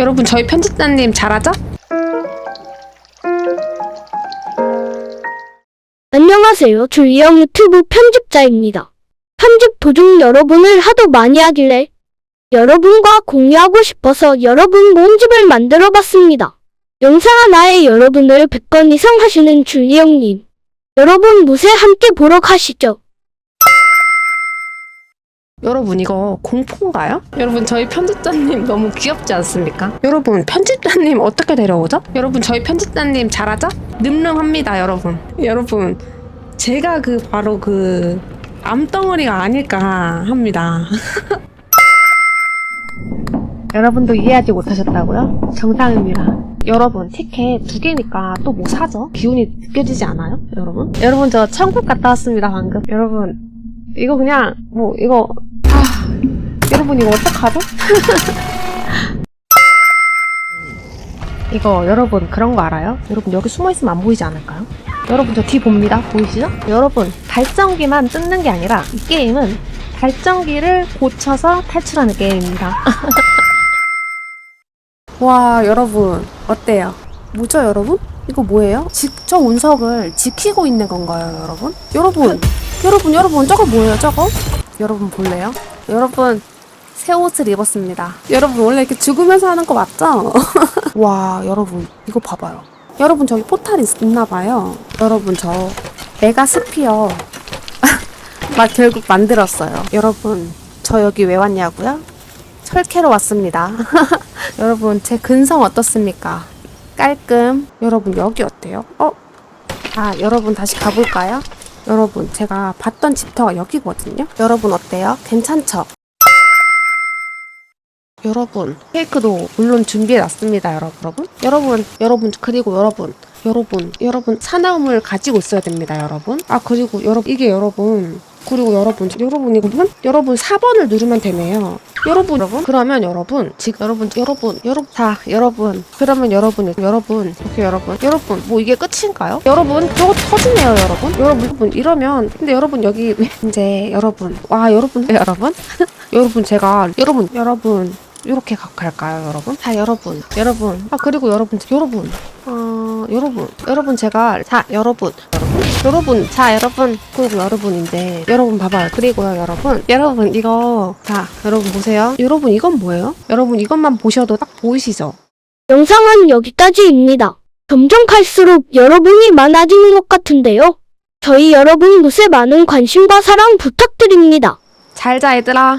여러분 저희 편집자님 잘하죠? 안녕하세요. 줄리형 유튜브 편집자입니다. 편집 도중 여러분을 하도 많이 하길래 여러분과 공유하고 싶어서 여러분 모음집을 만들어 봤습니다. 영상 하나에 여러분을 100건 이상 하시는 줄리형님. 여러분 무쇠 함께 보러 가시죠. 여러분 이거 공포인가요? 여러분 저희 편집자님 너무 귀엽지 않습니까? 여러분 편집자님 어떻게 데려오죠? 여러분 저희 편집자님 잘하죠? 늠름합니다 여러분 여러분 제가 그 바로 그 암덩어리가 아닐까 합니다 여러분도 이해하지 못하셨다고요? 정상입니다 여러분 티켓 두 개니까 또 뭐 사죠? 기운이 느껴지지 않아요? 여러분? 여러분 저 천국 갔다 왔습니다 방금 여러분 이거 그냥 뭐 이거 아 여러분 이거 어떡하죠? 이거 여러분 그런 거 알아요? 여러분 여기 숨어 있으면 안 보이지 않을까요? 여러분 저 뒤 봅니다 보이시죠? 여러분 발전기만 뜯는 게 아니라 이 게임은 발전기를 고쳐서 탈출하는 게임입니다. 와 여러분 어때요? 뭐죠 여러분? 이거 뭐예요? 직접 운석을 지키고 있는 건가요 여러분? 여러분 여러분 여러분 저거 뭐예요 저거? 여러분 볼래요? 여러분 새 옷을 입었습니다. 여러분 원래 이렇게 죽으면서 하는 거 맞죠? 와 여러분 이거 봐봐요. 여러분 저기 포탈 있, 있나 봐요. 여러분 저 메가 스피어 막 결국 만들었어요. 여러분 저 여기 왜 왔냐고요? 철캐로 왔습니다. 여러분 제 근성 어떻습니까? 깔끔. 여러분 여기 어때요? 어? 아 여러분 다시 가볼까요? 여러분 제가 봤던 집터가 여기거든요. 여러분 어때요? 괜찮죠? 여러분 케이크도 물론 준비해 놨습니다 여러분 여러분 여러분 그리고 여러분 여러분 여러분 사나움을 가지고 있어야 됩니다 여러분 아 그리고 여러분 이게 여러분 그리고 여러분 여러분 이거 분 여러분 4번을 누르면 되네요 여러분 여러분 그러면 여러분 지금 여러분 여러분 여러분 자 여러분 그러면 여러분 여러분 오케이 여러분 여러분 뭐 이게 끝인가요 여러분 저거 터지네요 여러분 여러분 이러면 근데 여러분 여기 이제 여러분 와 여러분 여러분 여러분 제가 여러분 여러분 이렇게 가- 갈까요 여러분? 자 여러분. 여러분. 아 그리고 여러분 여러분. 어 여러분. 여러분 제가 자 여러분. 여러분 여러분 자 여러분. 그리고 여러분인데. 여러분 봐봐요. 그리고요 여러분. 여러분 이거 자 여러분 보세요. 여러분 이건 뭐예요? 여러분 이것만 보셔도 딱 보이시죠? 영상은 여기까지입니다. 점점 갈수록 여러분이 많아지는 것 같은데요. 저희 여러분 무쇠 많은 관심과 사랑 부탁드립니다. 잘 자 얘들아